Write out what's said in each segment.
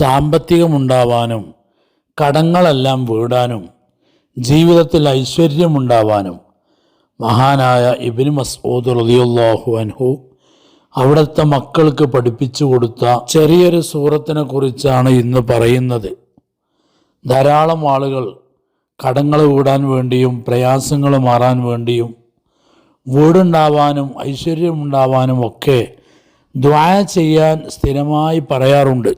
സാമ്പത്തികമുണ്ടാവാനും കടങ്ങളെല്ലാം വീടാനും ജീവിതത്തിൽ ഐശ്വര്യമുണ്ടാവാനും മഹാനായ ഇബിന് മസ്ഊദ് റളിയല്ലാഹു അൻഹു അവിടുത്തെ മക്കൾക്ക് പഠിപ്പിച്ചു കൊടുത്ത ചെറിയൊരു സൂറത്തിനെ കുറിച്ചാണ് ഇന്ന് പറയുന്നത്. ധാരാളം ആളുകൾ കടങ്ങൾ വീടാൻ വേണ്ടിയും പ്രയാസങ്ങൾ മാറാൻ വേണ്ടിയും വീടുണ്ടാവാനും ഐശ്വര്യമുണ്ടാവാനും ഒക്കെ ദ്വാ ചെയ്യാൻ സ്ഥിരമായി പറയാറുണ്ട്.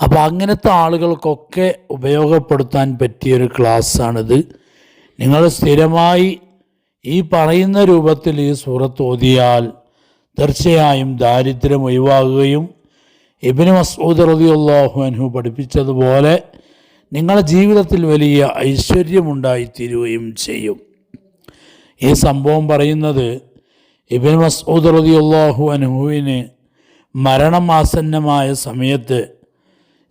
അപ്പോൾ അങ്ങനത്തെ ആളുകൾക്കൊക്കെ ഉപയോഗപ്പെടുത്താൻ പറ്റിയൊരു ക്ലാസ്സാണിത്. നിങ്ങൾ സ്ഥിരമായി ഈ പറയുന്ന രൂപത്തിൽ ഈ സൂറത്ത് ഓതിയാൽ തീർച്ചയായും ദാരിദ്ര്യം ഒഴിവാകുകയും ഇബിന് മസൂദ് റളിയല്ലാഹു അൻഹു പഠിപ്പിച്ചതുപോലെ നിങ്ങളുടെ ജീവിതത്തിൽ വലിയ ഐശ്വര്യമുണ്ടായിത്തീരുകയും ചെയ്യും. ഈ സംഭവം പറയുന്നത് ഇബിൻ മസൂദ് റളിയല്ലാഹു അൻഹുവിന് മരണമാസന്നമായ സമയത്ത്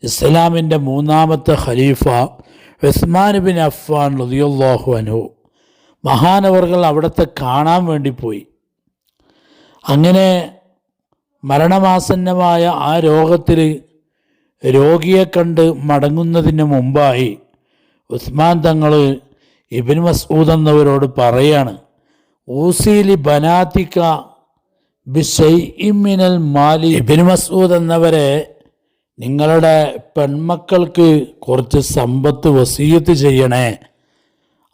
ഇസ്ലാമിന്റെ മൂന്നാമത്തെ ഖലീഫ ഉസ്മാൻ ബിൻ അഫ്വാൻ റളിയല്ലാഹു അനു മഹാനവർകൾ അവിടുത്തെ കാണാൻ വേണ്ടി പോയി. അങ്ങനെ മരണമാസന്നമായ ആ രോഗത്തിൽ രോഗിയെ കണ്ട് മടങ്ങുന്നതിന് മുമ്പായി ഉസ്മാൻ തങ്ങൾ ഇബിൻ മസൂദ് എന്നവരോട് പറയാണ് ഊസീലി ബനാത്തിക്ക ബിഷൈമിനൽ മാലി. ഇബിൻ മസൂദ് എന്നവരെ നിങ്ങളുടെ പെൺമക്കൾക്ക് കുറച്ച് സമ്പത്ത് വസീയത്ത് ചെയ്യണേ.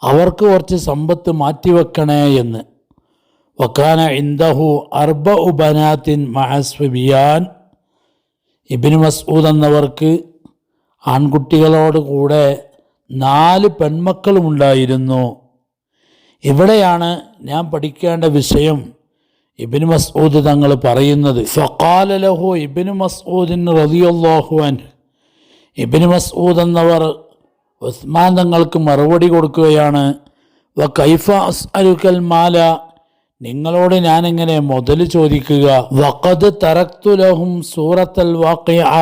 അവർക്ക് കുറച്ച് സമ്പത്ത് മാറ്റിവെക്കണേ എന്ന്. വക്കാന ഇന്ദഹു അർബ ഉബനാത്തിൻ മഹസ്വിബിയാൻ. ഇബിന് മസൂദ് എന്നവർക്ക് ആൺകുട്ടികളോട് കൂടെ നാല് പെൺമക്കളുമുണ്ടായിരുന്നു ഇവിടെയാണ് ഞാൻ പഠിക്കേണ്ട വിഷയം. ഇബിന് മസ്ഊദ് തങ്ങൾ പറയുന്നത് സ്വകാലലഹു ഇബിന് മസ്ഊദിൻ റതിയല്ലാഹു അൻ ഇബിന് മസ്ഊദ് എന്നവർ ഉസ്മാൻ തങ്ങൾക്ക് മറുപടി കൊടുക്കുകയാണ് വ കൈഫ അസ് അസ്അലുക്കൽ മാല. നിങ്ങളോട് ഞാനെങ്ങനെ മുതൽ ചോദിക്കുക വഖദ് തറക്തു ലഹും സൂറത്തൽ വാഖിഅ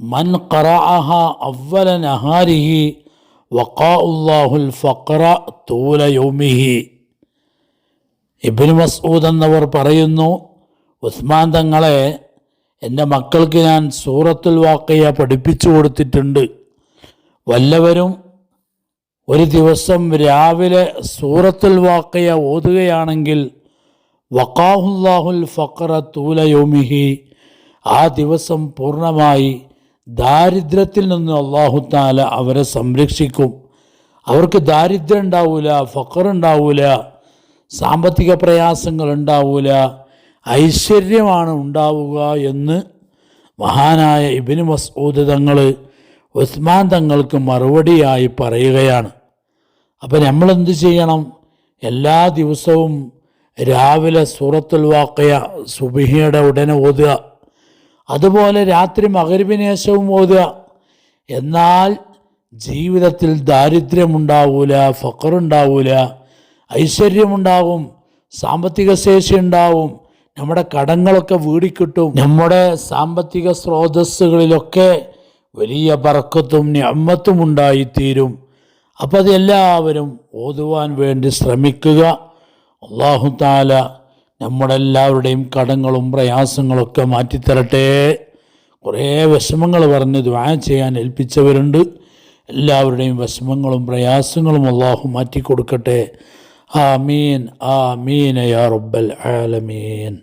മൻ ഖറഅഹ അവ്വല നഹാരിഹി വഖാഉല്ലാഹുൽ ഫഖറ തൂല യൗമിഹി. ഇബ്നു മസ്ഊദ് എന്നവർ പറയുന്നു ഉസ്മാൻ തങ്ങളെ എന്റെ മക്കൾക്ക് ഞാൻ സൂറത്തുൽ വാക്കയ പഠിപ്പിച്ചു കൊടുത്തിട്ടുണ്ട്. വല്ലവരും ഒരു ദിവസം രാവിലെ സൂറത്തുൽ വാക്കയ ഓതുകയാണെങ്കിൽ വക്കാഹുല്ലാഹുൽ ഫക്ര തൂല യോമിഹി ആ ദിവസം പൂർണമായി ദാരിദ്ര്യത്തിൽ നിന്ന് അള്ളാഹുത്താല അവരെ സംരക്ഷിക്കും. അവർക്ക് ദാരിദ്ര്യം ഉണ്ടാവില്ല ഫഖർ ഉണ്ടാവില്ല സാമ്പത്തിക പ്രയാസങ്ങൾ ഉണ്ടാവില്ല ഐശ്വര്യമാണ് ഉണ്ടാവുക എന്ന് മഹാനായ ഇബിന് മസൂദ് തങ്ങൾ ഉസ്മാൻ തങ്ങൾക്ക് മറുപടിയായി പറയുകയാണ്. അപ്പം നമ്മൾ എന്ത് ചെയ്യണം? എല്ലാ ദിവസവും രാവിലെ സൂറത്തുൽ വാക്കയ സുബിഹിയുടെ ഉടനെ ഓതുക അതുപോലെ രാത്രി മകരിവിന് ശേഷവും ഓതുക. എന്നാൽ ജീവിതത്തിൽ ദാരിദ്ര്യമുണ്ടാവൂല ഫക്കറുണ്ടാവൂല ഐശ്വര്യമുണ്ടാവും സാമ്പത്തിക ശേഷി ഉണ്ടാവും നമ്മുടെ കടങ്ങളൊക്കെ വീടിക്കിട്ടും നമ്മുടെ സാമ്പത്തിക സ്രോതസ്സുകളിലൊക്കെ വലിയ പറക്കത്തും ഞമ്മത്തും ഉണ്ടായിത്തീരും. അപ്പം അത് എല്ലാവരും ഓതുവാൻ വേണ്ടി ശ്രമിക്കുക. അള്ളാഹു താല നമ്മുടെ എല്ലാവരുടെയും കടങ്ങളും പ്രയാസങ്ങളൊക്കെ മാറ്റിത്തരട്ടെ. കുറേ വിഷമങ്ങൾ പറഞ്ഞ് ദ്വാ ചെയ്യാൻ ഏൽപ്പിച്ചവരുണ്ട്. എല്ലാവരുടെയും വിഷമങ്ങളും പ്രയാസങ്ങളും അള്ളാഹു മാറ്റിക്കൊടുക്കട്ടെ. آمين آمين يا رب العالمين.